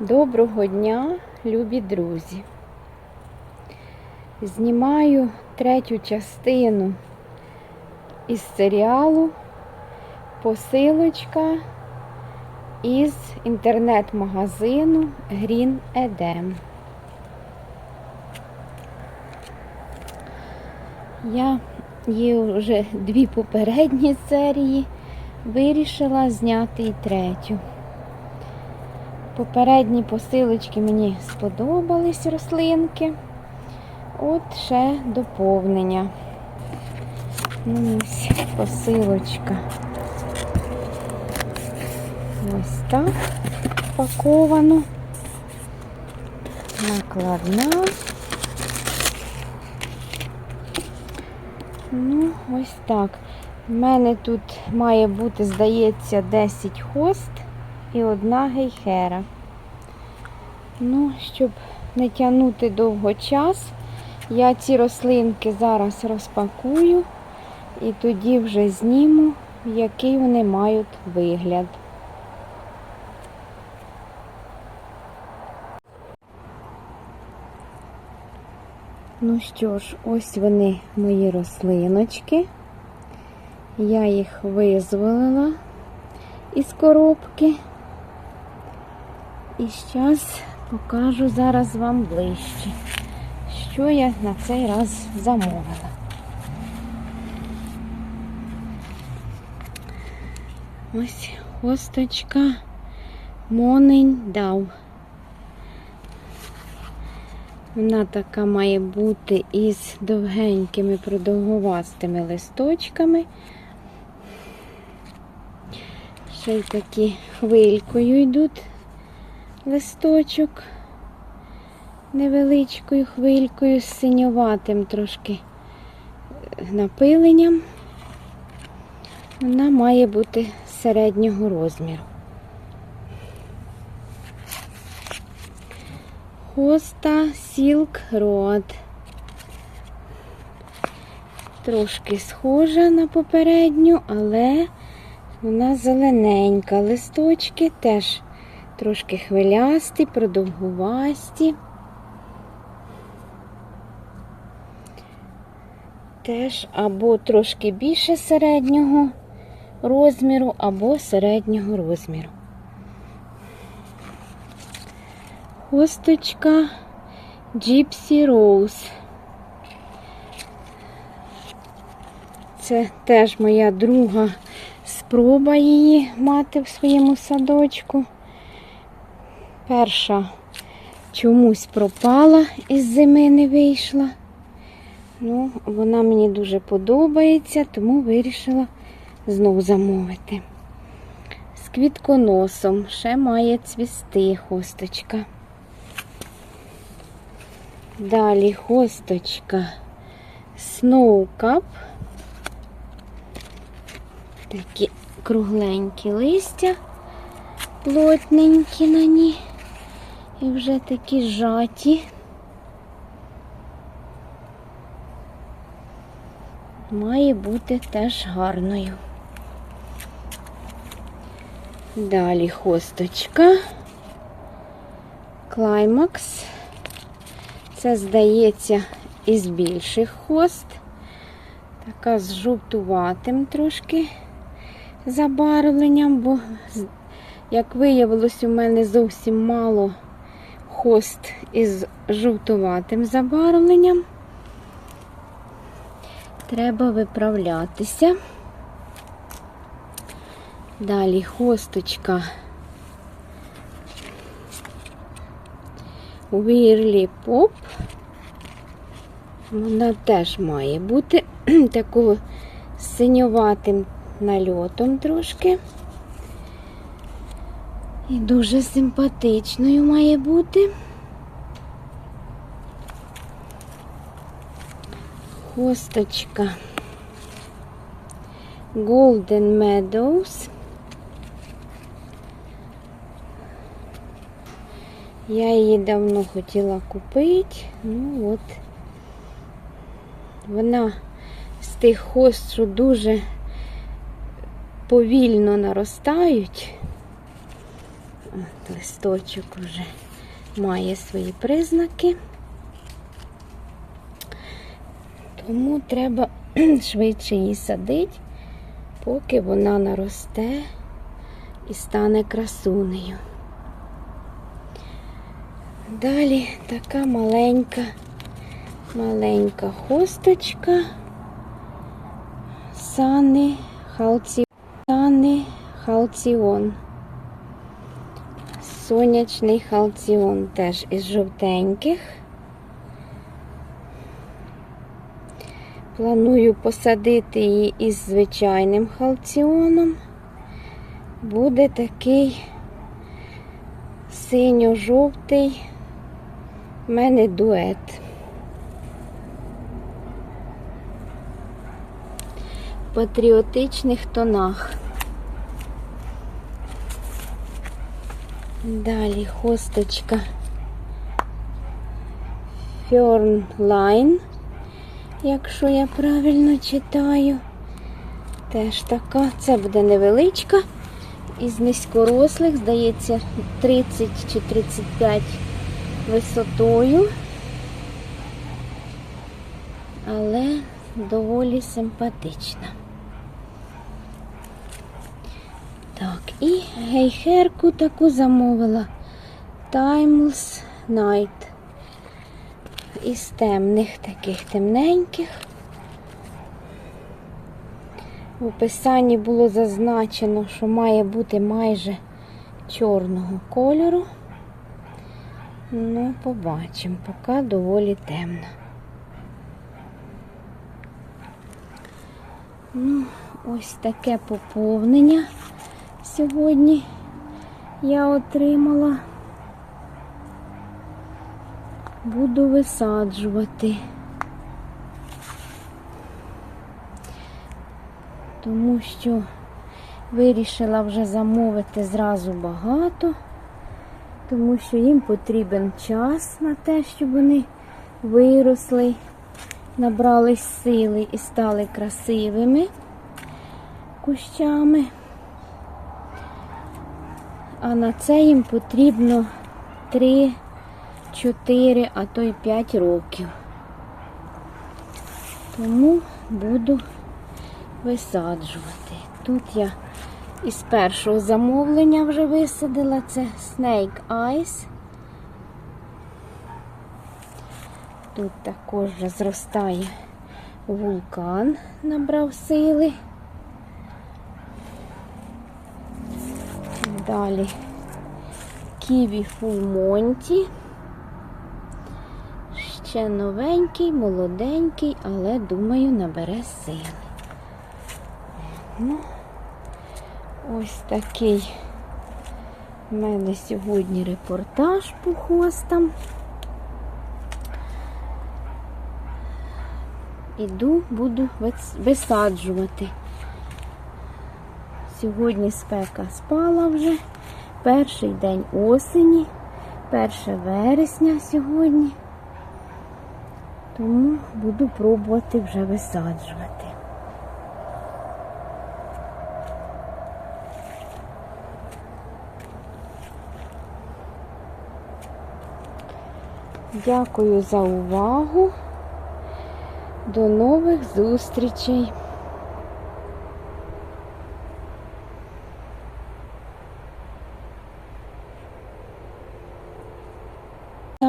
Доброго дня, любі друзі! Знімаю третю частину із серіалу Посилочка із інтернет-магазину Green Edem. Я є вже дві попередні серії, вирішила зняти і третю. Попередні посилочки мені сподобались рослинки. От ще доповнення. Ну, ось посилочка. Ось так паковано. Накладна. Ну, ось так. У мене тут має бути, здається, 10 хост і одна гейхера. Ну, щоб не тягнути довго час, я ці рослинки зараз розпакую і тоді вже зніму, який вони мають вигляд. Ну що ж, ось вони мої рослиночки. Я їх визволила із коробки. І зараз покажу зараз вам ближче, що я на цей раз замовила. Ось хосточка Монень дав. Вона така має бути із довгенькими продовговастими листочками. Ще й такі хвилькою йдуть листочок невеличкою хвилькою з синьоватим трошки напиленням. Вона має бути середнього розміру. Хоста Silk Road. Трошки схожа на попередню, але вона зелененька. Листочки теж трошки хвилясті, продовгувасті. Теж або трошки більше середнього розміру, або середнього розміру. Хосточка Gypsy Rose. Це теж моя друга спроба її мати в своєму садочку. Перша чомусь пропала із зими не вийшла. Ну, вона мені дуже подобається, тому вирішила знову замовити. З квітконосом ще має цвісти хосточка. Далі хосточка Snow Cup. Такі кругленькі листя, плотненькі на ній. І вже такі жаті. Має бути теж гарною. Далі хосточка. Клаймакс. Це, здається, із більших хост. Така з жовтуватим трошки забарвленням, бо, як виявилось, у мене зовсім мало хост із жовтуватим забарвленням. Треба виправлятися. Далі хосточка Вірлі Поп. Вона теж має бути такого синьоватим нальотом трошки. І дуже симпатичною має бути. Хосточка Golden Meadows. Я її давно хотіла купити. Ну от, вона з тих хост, що дуже повільно наростають. От листочок вже має свої признаки. Тому треба швидше її садити, поки вона наросте і стане красунею. Далі така маленька, маленька хосточка. Сани халці... Сани халціон. Сонячний халціон теж із жовтеньких. Планую посадити її із звичайним халціоном. Буде такий синьо-жовтий в мене дует. В патріотичних тонах. Далі хосточка Fern Line, якщо я правильно читаю. Теж така, це буде невеличка. Із низькорослих, здається, 30 чи 35 висотою. Але доволі симпатична. Так, і гейхерку таку замовила. Timeless Night. Із темних таких темненьких. В описанні було зазначено, що має бути майже чорного кольору. Ну, побачимо, поки доволі темно. Ну, ось таке поповнення сьогодні я отримала. Буду висаджувати. Тому що вирішила вже замовити зразу багато, тому що їм потрібен час на те, щоб вони виросли, набрались сили і стали красивими кущами. А на це їм потрібно 3, 4, а то й 5 років. Тому буду висаджувати. Тут я із першого замовлення вже висадила це Snake Eyes. Тут також зростає вулкан, набрав сили. Далі Ківі Фулмонті. Ще новенький, молоденький, але, думаю, набере сили. Ну, ось такий в мене сьогодні репортаж по хостам. Іду, буду висаджувати. Сьогодні спека спала вже. Перший день осені, 1 вересня сьогодні. Тому буду пробувати вже висаджувати. Дякую за увагу. До нових зустрічей!